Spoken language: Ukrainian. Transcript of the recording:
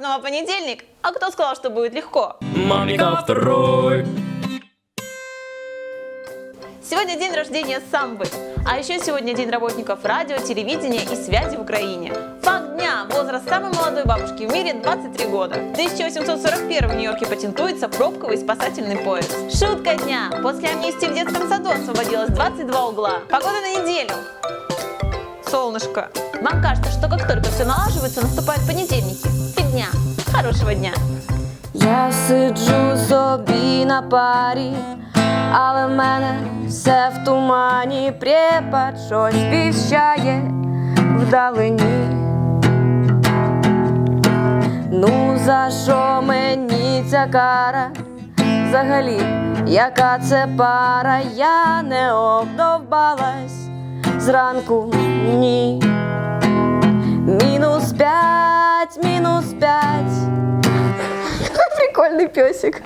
снова понедельник. А кто сказал, что будет легко? Мамика второй. Сегодня день рождения самбы. А еще сегодня день работников радио, телевидения и связи в Украине. Факт дня. Возраст самой молодой бабушки в мире 23 года. В 1841 в Нью-Йорке патентуется пробковый спасательный пояс. Шутка дня. После амнистии в детском саду освободилось 22 угла. Погода на неделю. Солнышко. Вам кажется, что как только все налаживается, наступают понедельники. Фигня. Хорошего дня. Я сиджу собі на парі, але в мене все в тумані, препад щось віщає вдалині. Ну за що мені ця кара? Взагалі, яка це пара, я не обдовбалась зранку ні. Мінус п'ять, мінус п'ять. Прикольний песик.